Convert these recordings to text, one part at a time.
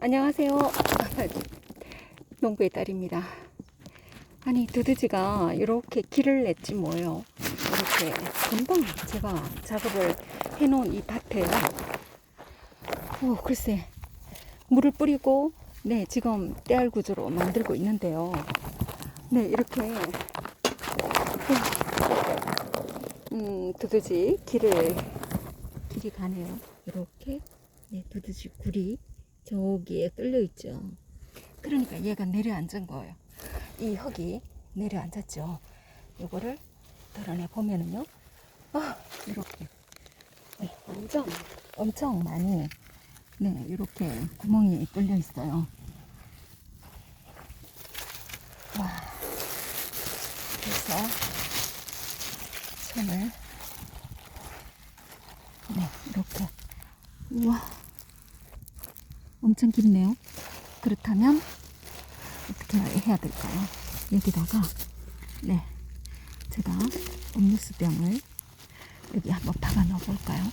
안녕하세요. 농부의 딸입니다. 아니, 두드지가 이렇게 길을 냈지 뭐예요. 이렇게 금방 제가 작업을 해놓은 이 밭에, 오, 글쎄, 물을 뿌리고, 네, 지금 떼알 구조로 만들고 있는데요. 네, 이렇게, 음, 두드지 길을, 길이 가네요. 이렇게, 네, 두드지 굴이 저기에 뚫려 있죠. 그러니까 얘가 내려앉은 거예요. 이 흙이 내려앉았죠. 이거를 드러내 보면은요. 아, 이렇게. 네, 엄청, 엄청 많이, 네, 이렇게 구멍이 뚫려 있어요. 와. 그래서 손을, 네, 이렇게. 우와. 엄청 깊네요. 그렇다면 어떻게 해야 될까요? 여기다가 네 제가 음료수병을 여기 한번 박아 넣어 볼까요?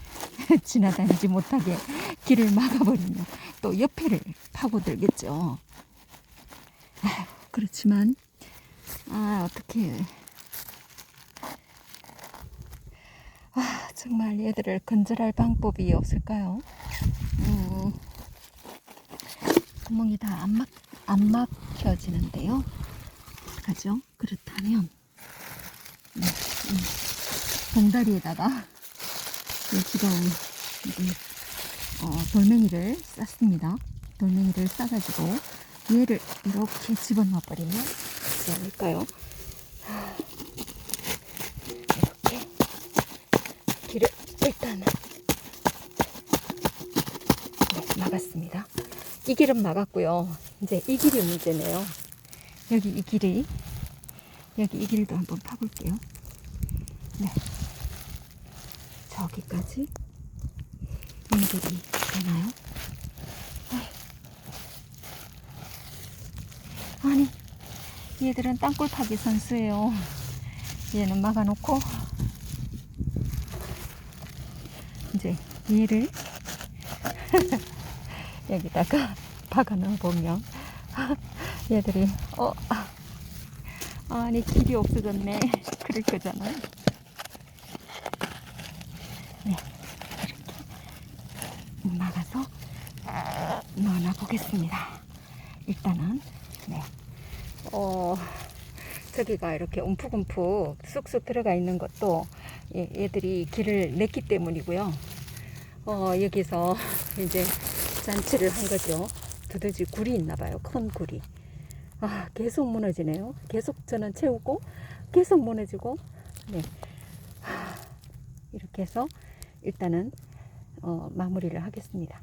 지나다니지 못하게 길을 막아버리면 또 옆에를 파고들겠죠. 그렇지만 아 어떻게 아 정말 얘들을 건절할 방법이 없을까요? 음, 구멍이 다 안 막, 안 막혀지는데요. 어떡하죠? 그렇다면, 네, 음, 봉다리에다가, 네, 지금, 이, 어, 돌멩이를 쌌습니다. 돌멩이를 싸가지고, 얘를 이렇게 집어넣어 버리면 되지 않을까요? 하, 이렇게, 길을 일단은, 네, 막았습니다. 이 길은 막았고요. 이제 이 길이 문제네요. 여기 이 길이 여기 이 길도 한번 파볼게요. 네. 저기까지 연결이 되나요? 아이. 아니 얘들은 땅굴 파기 선수예요. 얘는 막아놓고 이제 얘를 여기다가 박아 넣어 보면 얘들이 어 아, 아니 길이 없어졌네 그럴 거잖아요. 네 이렇게 막아서 넣어놔 보겠습니다. 일단은 네 어 저기가 이렇게 움푹움푹 쑥쑥 들어가 있는 것도 얘, 얘들이 길을 냈기 때문이고요. 어 여기서 이제 잔치를 한 거죠. 두더지 굴이 있나 봐요. 큰 굴이. 아, 계속 무너지네요. 계속 저는 채우고 계속 무너지고 네. 하, 이렇게 해서 일단은 어, 마무리를 하겠습니다.